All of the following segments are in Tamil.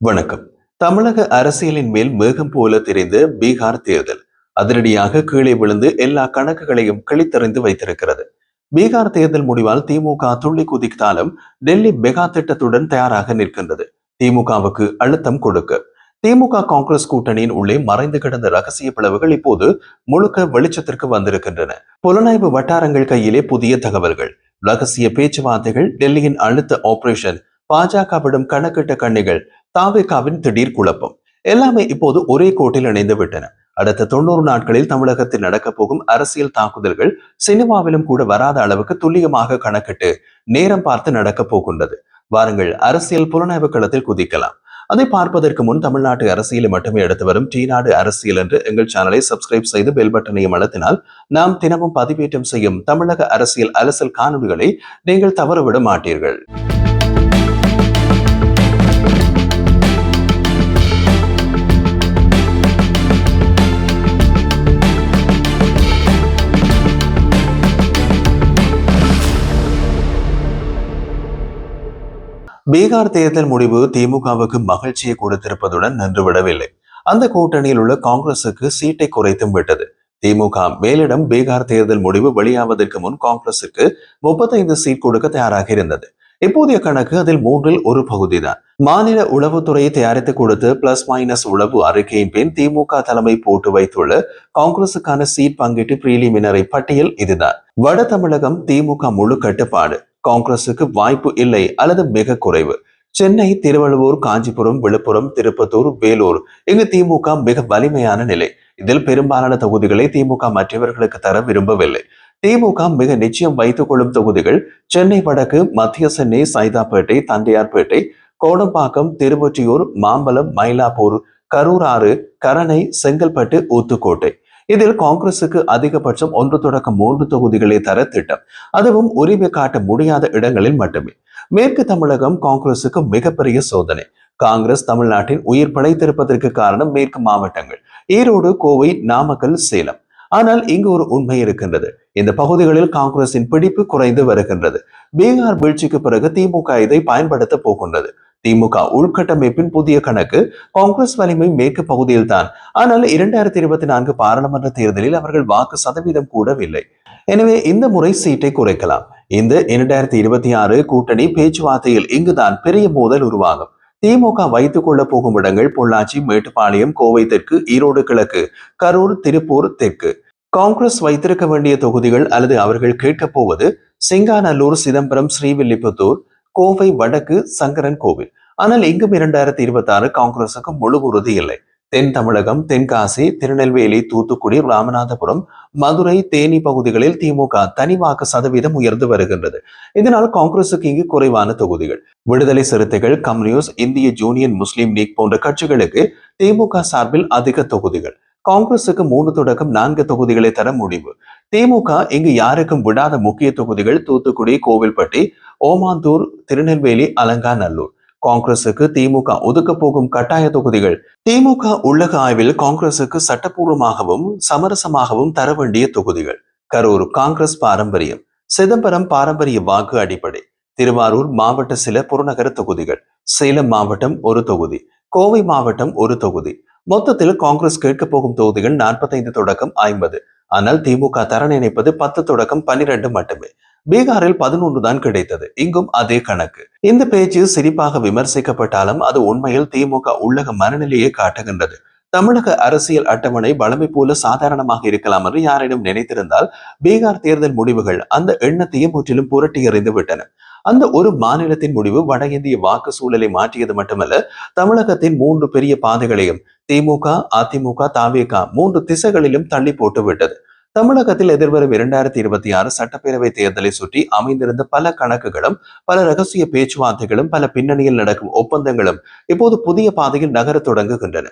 வணக்கம். தமிழக அரசியலின் மேல் மேகம் போல தெரிந்த பீகார் தேர்தல். அதிரடியாக கீழே விழுந்து எல்லா கணக்குகளையும் கிழித்தறிந்து வைத்திருக்கிறது. பீகார் தேர்தல் முடிவால் திமுக துள்ளி குதித்தாலும் டெல்லி மெகா திட்டத்துடன் தயாராக நிற்கின்றது. திமுகவுக்கு அழுத்தம் கொடுக்க. திமுக காங்கிரஸ் கூட்டணியின் உள்ளே மறைந்து கிடந்த ரகசிய பிளவுகள் இப்போது முழுக்க வெளிச்சத்திற்கு வந்திருக்கின்றன. புலனாய்வு வட்டாரங்கள் கையிலே புதிய தகவல்கள். ரகசிய பேச்சுவார்த்தைகள் டெல்லியின் அழுத்த ஆபரேஷன் பாஜகவிடம் கணக்கிட்ட கண்ணிகள் தாவேகாவின் திடீர் குழப்பம். எல்லாமே இப்போது ஒரே கோட்டில் இணைந்து விட்டன. அடுத்த தொண்ணூறு நாட்களில் தமிழகத்தில் நடக்கப் போகும் அரசியல் தாக்குதல்கள் சினிமாவிலும் கூட வராத அளவுக்கு துல்லியமாக கணக்கிட்டு நேரம் பார்த்து நடக்கப் போகின்றது. வாருங்கள் அரசியல் புலனாய்வு களத்தில் குதிக்கலாம். அதை பார்ப்பதற்கு முன் தமிழ்நாட்டு அரசியலை மட்டுமே எடுத்து வரும் டி நாடு அரசியல் என்று எங்கள் சேனலை சப்ஸ்கிரைப் செய்து பெல் பட்டனையும் அழுத்தினால் நாம் தினமும் பதிவேற்றம் செய்யும் தமிழக அரசியல் அலசல் காணொலிகளை நீங்கள் தவறவிட மாட்டீர்கள். பீகார் தேர்தல் முடிவு திமுகவுக்கு மகிழ்ச்சியை கொடுத்திருப்பதுடன் நின்றுவிடவில்லை. அந்த கூட்டணியில் உள்ள காங்கிரசுக்கு சீட்டை குறைத்தும் விட்டது. திமுக மேலிடம் பீகார் தேர்தல் முடிவு வெளியாவதற்கு முன் காங்கிரசுக்கு முப்பத்தைந்து சீட் கொடுக்க தயாராக இருந்தது. இப்போதைய கணக்கு அதில் மூன்றில் ஒரு பகுதிதான். மாநில உளவுத்துறையை தயாரித்து கொடுத்து பிளஸ் மைனஸ் உளவு அறிக்கையின் பின் திமுக தலைமை போட்டு வைத்துள்ள காங்கிரசுக்கான சீட் பங்கீட்டு பிரீலிமினரை பட்டியல் இதுதான். வட தமிழகம் திமுக முழு கட்டுப்பாடு. காங்கிரசுக்கு வாய்ப்பு இல்லை அல்லது மிக குறைவு. சென்னை திருவள்ளுவர் காஞ்சிபுரம் விழுப்புரம் திருப்பத்தூர் வேலூர் இங்கு திமுக மிக வலிமையான நிலை. இதில் பெரும்பாலான தொகுதிகளை திமுக மற்றவர்களுக்கு தர விரும்பவில்லை. திமுக மிக நிச்சயம் வைத்துக் கொள்ளும் தொகுதிகள் சென்னை வடக்கு மத்திய சென்னை சைதாப்பேட்டை தண்டையார்பேட்டை கோடம்பாக்கம் திருவொற்றியூர் மாம்பலம் மயிலாப்பூர் கரூர் ஆறு கரணை செங்கல்பட்டு ஊத்துக்கோட்டை. இதில் காங்கிரசுக்கு அதிகபட்சம் ஒன்று தொடக்கம் மூன்று தொகுதிகளை தர திட்டம். அதுவும் உரிமை காட்ட முடியாத இடங்களில் மட்டுமே. மேற்கு தமிழகம் காங்கிரசுக்கு மிகப்பெரிய சோதனை. காங்கிரஸ் தமிழ்நாட்டின் உயிர் படைத்திருப்பதற்கு காரணம் மேற்கு மாவட்டங்கள். ஈரோடு கோவை நாமக்கல் சேலம். ஆனால் இங்கு ஒரு உண்மை இருக்கின்றது. இந்த பகுதிகளில் காங்கிரசின் பிடிப்பு குறைந்து வருகின்றது. பீகார் வீழ்ச்சிக்கு பிறகு திமுக இதை பயன்படுத்த போகின்றது. திமுக உள்கட்டமைப்பின் புதிய கணக்கு காங்கிரஸ் வலிமை மேற்கு பகுதியில் தான் ஆனால் இரண்டாயிரத்தி இருபத்தி நான்கு பாராளுமன்ற தேர்தலில் அவர்கள் வாக்கு சதவீதம் கூடவில்லை. எனவே இந்த முறை சீட்டை குறைக்கலாம். இந்த இரண்டாயிரத்தி இருபத்தி ஆறு கூட்டணி பேச்சுவார்த்தையில் இங்குதான் பெரிய மோதல் உருவாகும். திமுக வைத்துக் கொள்ள போகும் இடங்கள் பொள்ளாச்சி மேட்டுப்பாளையம் கோவை தெற்கு ஈரோடு கிழக்கு கரூர் திருப்பூர் தெற்கு. காங்கிரஸ் வைத்திருக்க வேண்டிய தொகுதிகள் அல்லது அவர்கள் கேட்கப் போவது சிங்காநல்லூர் சிதம்பரம் ஸ்ரீவில்லிபுத்தூர் கோவை வடக்கு சங்கரன் கோவில். ஆனால் இங்கும் இரண்டாயிரத்தி இருபத்தி ஆறு காங்கிரசுக்கு முழு உறுதி இல்லை. தென் தமிழகம் தென்காசி திருநெல்வேலி தூத்துக்குடி ராமநாதபுரம் மதுரை தேனி பகுதிகளில் திமுக தனி வாக்கு சதவீதம் உயர்ந்து வருகின்றது. இதனால் காங்கிரசுக்கு இங்கு குறைவான தொகுதிகள். விடுதலை சிறுத்தைகள் கம்யூனிஸ்ட் இந்திய ஜூனியன் முஸ்லீம் லீக் போன்ற கட்சிகளுக்கு திமுக சார்பில் அதிக தொகுதிகள். காங்கிரசுக்கு மூணு தொடக்கம் நான்கு தொகுதிகளை தர முடிவு. திமுக இங்கு யாருக்கும் விடாத முக்கிய தொகுதிகள் தூத்துக்குடி கோவில்பட்டி ஓமாந்தூர் திருநெல்வேலி அலங்காநல்லூர். காங்கிரசுக்கு திமுக ஒதுக்க போகும் கட்டாய தொகுதிகள். திமுக உள்ளக ஆய்வில் காங்கிரசுக்கு சட்டப்பூர்வமாகவும் சமரசமாகவும் தர வேண்டிய தொகுதிகள். கரூர் காங்கிரஸ் பாரம்பரியம். சிதம்பரம் பாரம்பரிய வாக்கு அடிப்படை. திருவாரூர் மாவட்ட சில புறநகர தொகுதிகள். சேலம் மாவட்டம் ஒரு தொகுதி. கோவை மாவட்டம் ஒரு தொகுதி. மொத்தத்தில் காங்கிரஸ் கேட்க போகும் தொகுதிகள் நாற்பத்தைந்து தொடக்கம் ஐம்பது. ஆனால் திமுக தர நினைப்பது பத்து தொடக்கம் பன்னிரண்டு மட்டுமே. பீகாரில் பதினொன்று தான் கிடைத்தது. இங்கும் அதே கணக்கு. இந்த பேச்சு சிரிப்பாக விமர்சிக்கப்பட்டாலும் அது உண்மையில் திமுக உள்ளக மனநிலையை காட்டுகின்றது. தமிழக அரசியல் அட்டவணை வளமை போல சாதாரணமாக இருக்கலாம் என்று யாரிடம் நினைத்திருந்தால் பீகார் தேர்தல் முடிவுகள் அந்த எண்ணத்தையும் முற்றிலும் புரட்டி எறிந்து விட்டன அந்த ஒரு மாநிலத்தின் முடிவு வட இந்திய வாக்கு சூழலை மாற்றியது மட்டுமல்ல தமிழகத்தின் மூன்று பெரிய பாதைகளையும் திமுக அதிமுக தாவேக மூன்று திசைகளிலும் தள்ளி போட்டு விட்டது. தமிழகத்தில் எதிர்வரும் இரண்டாயிரத்தி இருபத்தி ஆறு சட்டப்பேரவை தேர்தலை சுற்றி அமைந்திருந்த பல கணக்குகளும் பல ரகசிய பேச்சுவார்த்தைகளும் பல பின்னணியில் நடக்கும் ஒப்பந்தங்களும் இப்போது புதிய பாதையில் நகர தொடங்குகின்றன.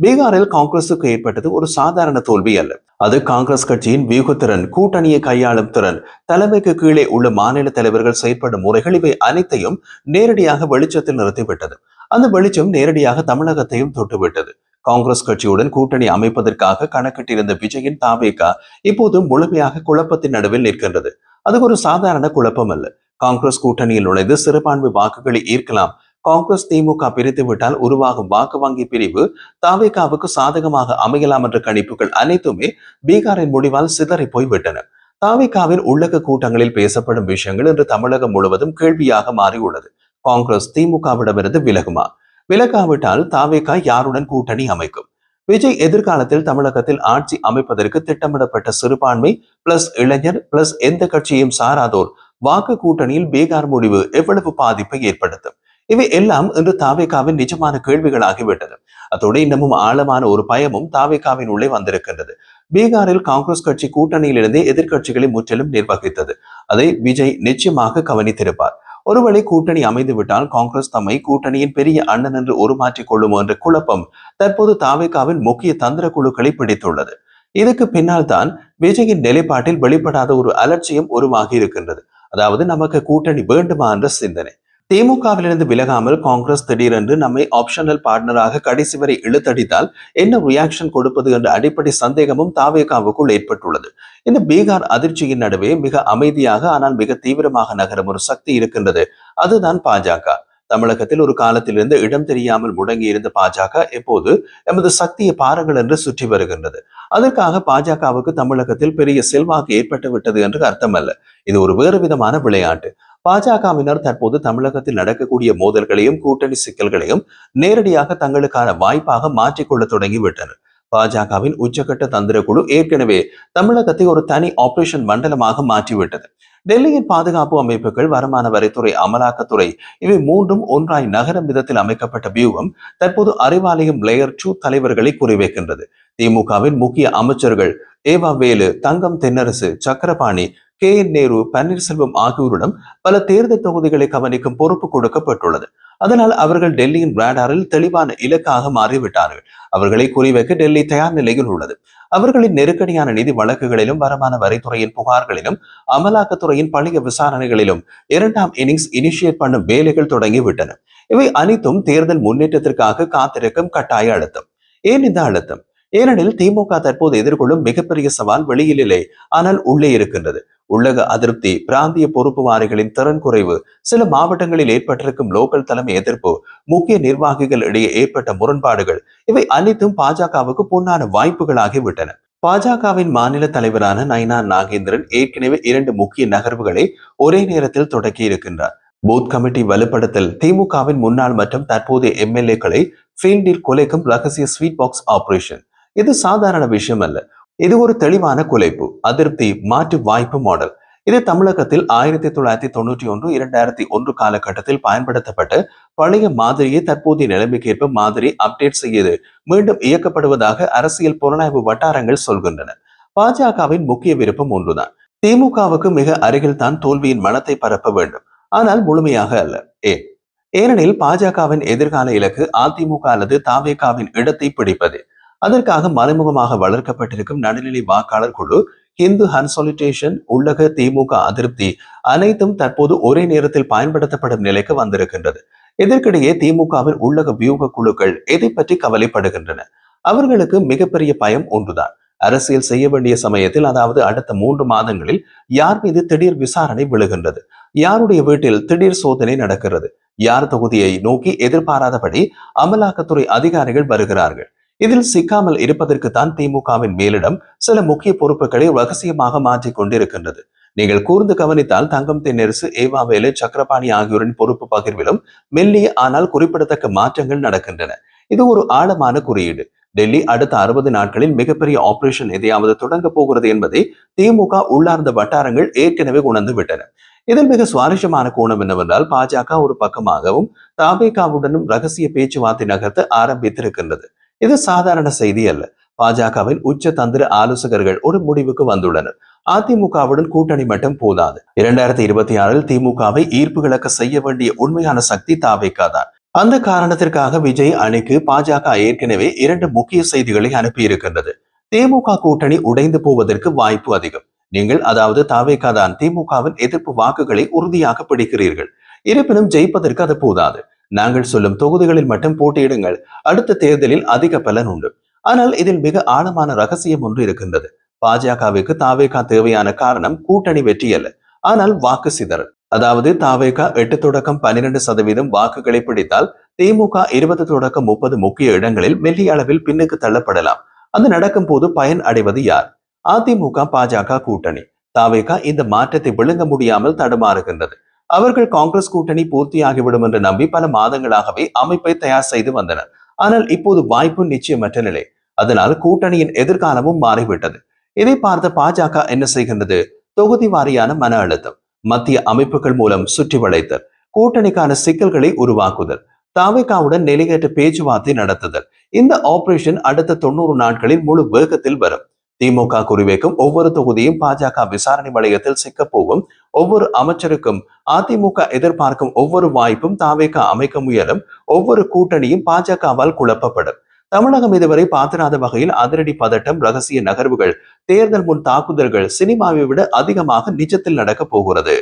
பீகாரில் காங்கிரசுக்கு ஏற்பட்டது ஒரு சாதாரண தோல்வி அல்ல. அது காங்கிரஸ் கட்சியின் வியூகத்திறன் கூட்டணியை கையாளும் திறன் தலைமைக்கு கீழே உள்ள மாநில தலைவர்கள் செயற்படும் முறைகள் இவை அனைத்தையும் நேரடியாக வெளிச்சத்தில் நிறுத்திவிட்டது. அந்த வெளிச்சம் நேரடியாக தமிழகத்தையும் தொட்டுவிட்டது. காங்கிரஸ் கட்சியுடன் கூட்டணி அமைப்பதற்காக கணக்கிட்டிருந்த விஜயின் தாவேகா இப்போது முழுமையாக குழப்பத்தின் நடுவில் நிற்கின்றது. அது ஒரு சாதாரண குழப்பம் அல்ல. காங்கிரஸ் கூட்டணியில் நுழைந்து சிறுபான்மை வாக்குகளை ஈர்க்கலாம் காங்கிரஸ் திமுக பிரித்து விட்டால் உருவாகும் வாக்கு வங்கி பிரிவு தாவேகாவுக்கு சாதகமாக அமையலாம் என்ற கணிப்புகள் அனைத்துமே பீகாரின் முடிவால் சிதறி போய்விட்டன தாவேகாவின் உள்ளக கூட்டங்களில் பேசப்படும் விஷயங்கள் இன்று தமிழகம் முழுவதும் கேள்வியாக மாறியுள்ளது. காங்கிரஸ் திமுகவிடமிருந்து விலகுமா? விலகாவிட்டால் தாவேகா யாருடன் கூட்டணி அமைக்கும்? விஜய் எதிர்காலத்தில் தமிழகத்தில் ஆட்சி அமைப்பதற்கு திட்டமிடப்பட்ட சிறுபான்மை பிளஸ் இளைஞர் பிளஸ் எந்த கட்சியும் சாராதோர் வாக்கு கூட்டணியில் பீகார் முடிவு எவ்வளவு பாதிப்பை ஏற்படுத்தும்? இவை எல்லாம் இன்று தாவேகாவின் நிஜமான கேள்விகளாகிவிட்டது. அதோடு இன்னமும் ஆழமான ஒரு பயமும் தாவேகாவின் உள்ளே வந்திருக்கின்றது. பீகாரில் காங்கிரஸ் கட்சி கூட்டணியிலிருந்தே எதிர்கட்சிகளை முற்றிலும் நிர்வகித்தது. அதை விஜய் நிச்சயமாக கவனித்திருப்பார். ஒருவேளை கூட்டணி அமைந்துவிட்டால் காங்கிரஸ் தம்மை கூட்டணியின் பெரிய அண்ணன் என்று உருமாற்றிக் கொள்ளுமோ என்ற குழப்பம் தற்போது தாவேகாவின் முக்கிய தந்திர குழுக்களை பிடித்துள்ளது. இதுக்கு பின்னால் தான் விஜயின் நிலைப்பாட்டில் வெளிப்படாத ஒரு அலட்சியம் உருவாகி இருக்கின்றது அதாவது நமக்கு கூட்டணி வேண்டுமா என்ற சிந்தனை. திமுகவிலிருந்து விலகாமல் காங்கிரஸ் திடீரென்று நம்மை ஆப்ஷனல் பார்ட்னராக கடைசி வரை இழுத்தடித்தால் என்ன ரியாக்ஷன் கொடுப்பது என்ற அடிப்படை சந்தேகமும் தாவேகாவுக்குள் ஏற்பட்டுள்ளது. இந்த பீகார் அதிர்ச்சியின் நடுவே மிக அமைதியாக ஆனால் மிக தீவிரமாக நகரும் ஒரு சக்தி இருக்கின்றது. அதுதான் பாஜக. தமிழகத்தில் ஒரு காலத்திலிருந்து இடம் தெரியாமல் முடங்கி இருந்த பாஜக எப்போது எமது சக்தியை பாருங்கள் என்று சுற்றி வருகின்றது. அதற்காக பாஜகவுக்கு தமிழகத்தில் பெரிய செல்வாக்கு ஏற்பட்டு விட்டது என்று அர்த்தமல்ல. இது ஒரு வேறு விதமான விளையாட்டு. பாஜகவினர் தற்போது தமிழகத்தில் நடக்கக்கூடிய மோதல்களையும் கூட்டணி சிக்கல்களையும் நேரடியாக தங்களுக்கான வாய்ப்பாக மாற்றிக்கொள்ள தொடங்கிவிட்டனர். பாஜகவின் உச்சகட்ட தந்திர குழு ஏற்கனவே தமிழகத்தை ஒரு தனி ஆபரேஷன் மண்டலமாக மாற்றிவிட்டது. டெல்லியின் பாதுகாப்பு அமைப்புகள் வருமான வரித்துறை அமலாக்கத்துறை இவை மூன்றும் ஒன்றாய் நகரம் விதத்தில் அமைக்கப்பட்ட வியூகம் தற்போது அறிவாலயம் லேயர் டூ தலைவர்களை குறிவைக்கின்றது. திமுகவின் முக்கிய அமைச்சர்கள் ஏவா வேலு தங்கம் தென்னரசு சக்கரபாணி கே என் நேரு பன்னீர்செல்வம் ஆகியோரிடம் பல தேர்தல் தொகுதிகளை கவனிக்கும் பொறுப்பு கொடுக்கப்பட்டுள்ளது. அதனால் அவர்கள் டெல்லியின் ரேடாரில் தெளிவான இலக்காக மாறிவிட்டார்கள். அவர்களை குறிவைக்க டெல்லி தயார் நிலையில் உள்ளது. அவர்களின் நெருக்கடியான நிதி வழக்குகளிலும் வருமான வரித்துறையின் புகார்களிலும் அமலாக்கத்துறையின் பழைய விசாரணைகளிலும் இரண்டாம் இன்னிங்ஸ் இனிஷியேட் பண்ணும் வேலைகள் தொடங்கிவிட்டன. இவை அனைத்தும் தேர்தல் முன்னேற்றத்திற்காக காத்திருக்கும் கட்டாய அழுத்தம். ஏன் இந்த அழுத்தம்? ஏனெனில் திமுக தற்போது எதிர்கொள்ளும் மிகப்பெரிய சவால் வெளியில் இல்லை ஆனால் உள்ளே இருக்கின்றது. உள்ளக அதிருப்தி பிராந்திய பொறுப்புவாரிகளின் திறன் குறைவு சில மாவட்டங்களில் ஏற்பட்டிருக்கும் லோக்கல் தலைமை எதிர்ப்பு முக்கிய நிர்வாகிகள் இடையே ஏற்பட்ட முரண்பாடுகள் இவை அனைத்தும் பாஜகவுக்கு பொன்னான வாய்ப்புகளாகிவிட்டன. பாஜகவின் மாநில தலைவரான நைனா நாகேந்திரன் ஏற்கனவே இரண்டு முக்கிய நகர்வுகளை ஒரே நேரத்தில் தொடக்கி இருக்கின்றார். பூத் கமிட்டி வலுப்படுத்தல் திமுகவின் முன்னாள் மற்றும் தற்போதைய எம்எல்ஏக்களை ஃபீல்டில் குலைக்கும் ரகசிய ஸ்வீட் பாக்ஸ் ஆபரேஷன் இது சாதாரண விஷயம் அல்ல இது ஒரு தெளிவான குலைப்பு அதிருப்தி மாற்று வாய்ப்பு மாடல் இது தமிழகத்தில் ஆயிரத்தி தொள்ளாயிரத்தி தொண்ணூற்றி ஒன்று இரண்டாயிரத்தி ஒன்று காலகட்டத்தில் பயன்படுத்தப்பட்ட பழைய மாதிரியை தற்போதைய நிலைமைக்கேற்ப மாதிரி அப்டேட் செய்து மீண்டும் இயக்கப்படுவதாக அரசியல் புலனாய்வு வட்டாரங்கள் சொல்கின்றன. பாஜகவின் முக்கிய விருப்பம் ஒன்றுதான். திமுகவுக்கு மிக அருகில் தான் தோல்வியின் மனத்தை பரப்ப வேண்டும். ஆனால் முழுமையாக அல்ல. ஏன்? ஏனெனில் பாஜகவின் எதிர்கால இலக்கு அதிமுக அல்லது தாவேகாவின் இடத்தை பிடிப்பது. அதற்காக மறைமுகமாக வளர்க்கப்பட்டிருக்கும் நடுநிலை வாக்காளர் குழு இந்து கன்சாலிட்டேஷன் உள்ளக திமுக அதிருப்தி அனைத்தும் தற்போது ஒரே நேரத்தில் பயன்படுத்தப்படும் நிலைக்கு வந்திருக்கின்றது. இதற்கிடையே திமுகவின் உள்ளக வியூக குழுக்கள் எதை பற்றி கவலைப்படுகின்றன? அவர்களுக்கு மிகப்பெரிய பயம் ஒன்றுதான். அரசியல் செய்ய வேண்டிய சமயத்தில் அதாவது அடுத்த மூன்று மாதங்களில் யார் மீது திடீர் விசாரணை விழுகின்றது? யாருடைய வீட்டில் திடீர் சோதனை நடக்கிறது? யார் தொகுதியை நோக்கி எதிர்பாராதபடி அமலாக்கத்துறை அதிகாரிகள் வருகிறார்கள்? இதில் சிக்காமல் இருப்பதற்கு தான் திமுகவின் மேலிடம் சில முக்கிய பொறுப்புகளை ரகசியமாக மாற்றிக் கொண்டிருக்கின்றது. நீங்கள் கூர்ந்து கவனித்தால் தங்கம் தென்னரசு ஏவாவேலு சக்கரபாணி ஆகியோரின் பொறுப்பு பகிர்விலும் மெல்லிய ஆனால் குறிப்பிடத்தக்க மாற்றங்கள் நடக்கின்றன. இது ஒரு ஆழமான குறியீடு. டெல்லி அடுத்த அறுபது நாட்களில் மிகப்பெரிய ஆபரேஷன் எதையாவது தொடங்க போகிறது என்பதை திமுக உள்ளார்ந்த வட்டாரங்கள் ஏற்கனவே உணர்ந்து விட்டன. இதில் மிக சுவாரஸ்யமான கோணம் என்னவென்றால் பாஜக ஒரு பக்கமாகவும் தாபேகாவுடனும் ரகசிய பேச்சுவார்த்தை நகர்த்த ஆரம்பித்திருக்கின்றது. இது சாதாரண செய்தி அல்ல. பாஜகவின் உச்ச தந்திர ஆலோசகர்கள் ஒரு முடிவுக்கு வந்துள்ளனர். அதிமுகவுடன் கூட்டணி மட்டும் போதாது. இரண்டாயிரத்தி இருபத்தி ஆறில் திமுகவை ஈர்ப்பு செய்ய வேண்டிய உண்மையான சக்தி தாவேக்காதான் அந்த காரணத்திற்காக விஜய் அணிக்கு பாஜக ஏற்கனவே இரண்டு முக்கிய செய்திகளை அனுப்பியிருக்கின்றது. திமுக கூட்டணி உடைந்து போவதற்கு வாய்ப்பு அதிகம். நீங்கள் அதாவது தாவேகா தான் திமுகவின் எதிர்ப்பு வாக்குகளை உறுதியாக பிடிக்கிறீர்கள். இருப்பினும் ஜெயிப்பதற்கு அது போதாது. நாங்கள் சொல்லும் தொகுதிகளில் மட்டும் போட்டியிடுங்கள். அடுத்த தேர்தலில் அதிக பலன் உண்டு. ஆனால் இதில் மிக ஆழமான ரகசியம் ஒன்று இருக்கின்றது. பாஜகவுக்கு தாவேகா தேவையான காரணம் கூட்டணி வெற்றி அல்ல. ஆனால் வாக்கு சிதறல். அதாவது தாவேகா எட்டு தொடக்கம் பன்னிரண்டு சதவீதம் வாக்குகளை பிடித்தால் திமுக இருபது தொடக்கம் முப்பது முக்கிய இடங்களில் மெல்லிய அளவில் பின்னுக்கு தள்ளப்படலாம். அது நடக்கும் போது பயன் அடைவது யார்? அதிமுக பாஜக கூட்டணி. தாவேகா இந்த மாற்றத்தை விழுங்க முடியாமல் தடுமாறுகின்றது. அவர்கள் காங்கிரஸ் கூட்டணி பூர்த்தியாகிவிடும் என்று நம்பி பல மாதங்களாகவே அமைப்பை தயார் செய்து வந்தனர். ஆனால் இப்போது வாய்ப்பு நிச்சயமற்ற நிலை. அதனால் கூட்டணியின் எதிர்காலமும் மாறிவிட்டது. இதை பார்த்த பாஜக என்ன செய்கின்றது? தொகுதி வாரியான மன அழுத்தம் மத்திய அமைப்புகள் மூலம் சுற்றி வளைத்தல் கூட்டணிக்கான சிக்கல்களை உருவாக்குதல் தாவேகாவுடன் நிலையற்ற பேச்சுவார்த்தை நடத்துதல். இந்த ஆபரேஷன் அடுத்த தொண்ணூறு நாட்களில் முழு வேகத்தில் வரும். திமுக குறிவைக்கும் ஒவ்வொரு தொகுதியும் பாஜக விசாரணை வளையத்தில் சிக்கப்போகும். ஒவ்வொரு அமைச்சருக்கும் அதிமுக எதிர்பார்க்கும் ஒவ்வொரு வாய்ப்பும் தாவேக அமைக்க முயலும். ஒவ்வொரு கூட்டணியும் பாஜகவால் குழப்பப்படும். தமிழகம் இதுவரை பாத்திராத வகையில் அதிரடி பதட்டம் ரகசிய நகர்வுகள் தேர்தல் முன் தாக்குதல்கள் சினிமாவை விட அதிகமாக நிஜத்தில் நடக்கப் போகிறது.